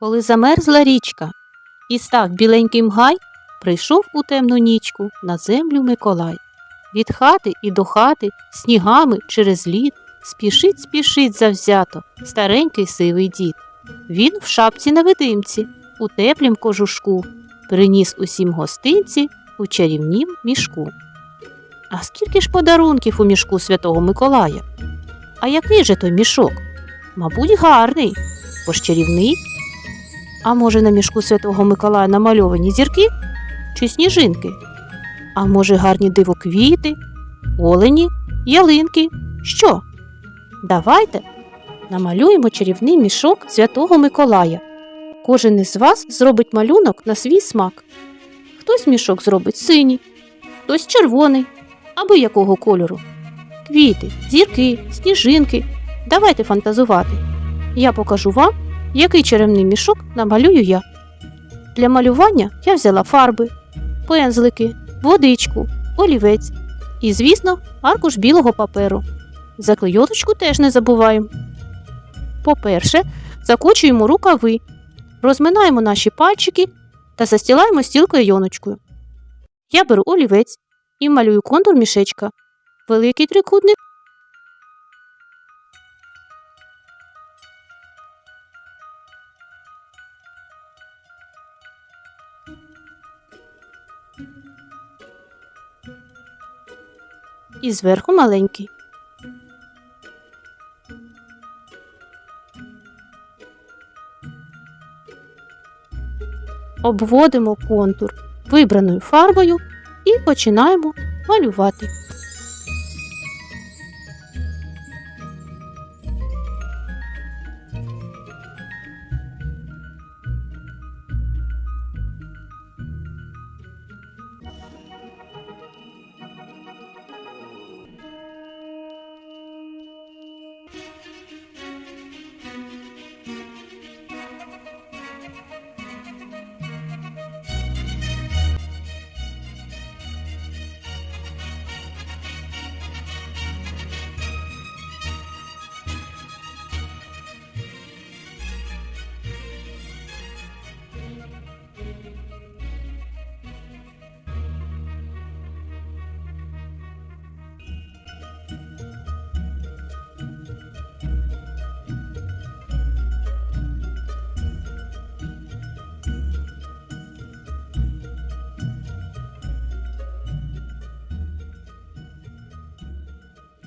Коли замерзла річка і став біленьким гай, прийшов у темну нічку на землю Миколай. Від хати і до хати, снігами через лід, спішить, спішить завзято старенький сивий дід. Він в шапці невидимці, у теплім кожушку, приніс усім гостинці у чарівнім мішку. А скільки ж подарунків у мішку святого Миколая? А який же той мішок? Мабуть, гарний, бо ж чарівний. А може, на мішку святого Миколая намальовані зірки чи сніжинки? А може, гарні дивоквіти, олені, ялинки? Що? Давайте намалюємо чарівний мішок святого Миколая. Кожен із вас зробить малюнок на свій смак. Хтось мішок зробить синій, хтось червоний або якого кольору. Квіти, зірки, сніжинки. Давайте фантазувати. Я покажу вам, який чарівний мішок намалюю я. Для малювання я взяла фарби, пензлики, водичку, олівець і, звісно, аркуш білого паперу. Заклейоточку теж не забуваємо. По-перше, закочуємо рукави, розминаємо наші пальчики та застілаємо стіл клейоночкою. Я беру олівець і малюю контур мішечка. Великий трикутник. І зверху маленький. Обводимо контур вибраною фарбою і починаємо малювати.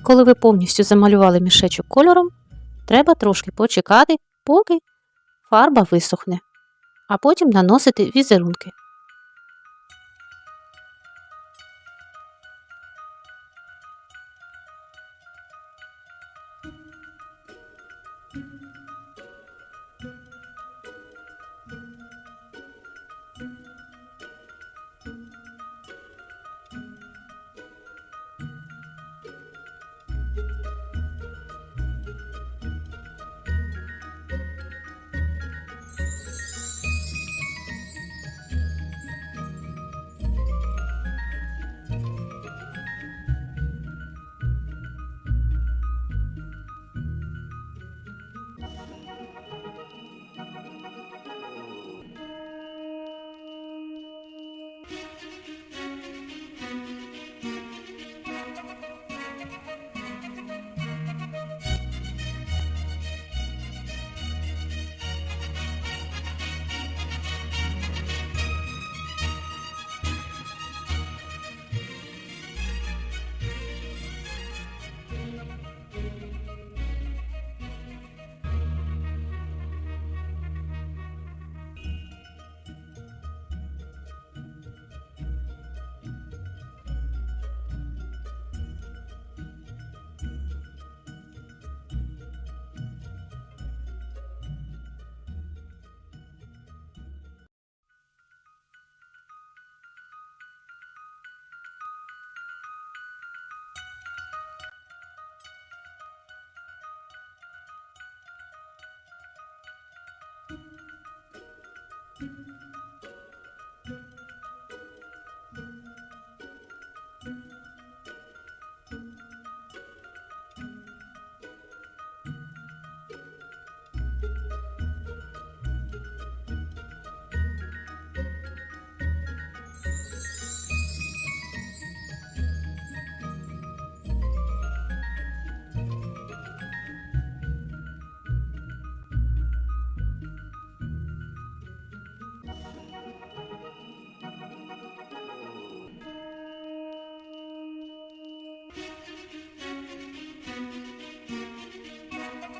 Коли ви повністю замалювали мішечок кольором, треба трошки почекати, поки фарба висохне, а потім наносити візерунки.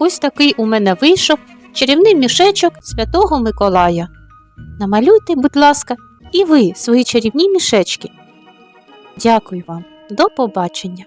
Ось такий у мене вийшов чарівний мішечок Святого Миколая. Намалюйте, будь ласка, і ви свої чарівні мішечки. Дякую вам. До побачення.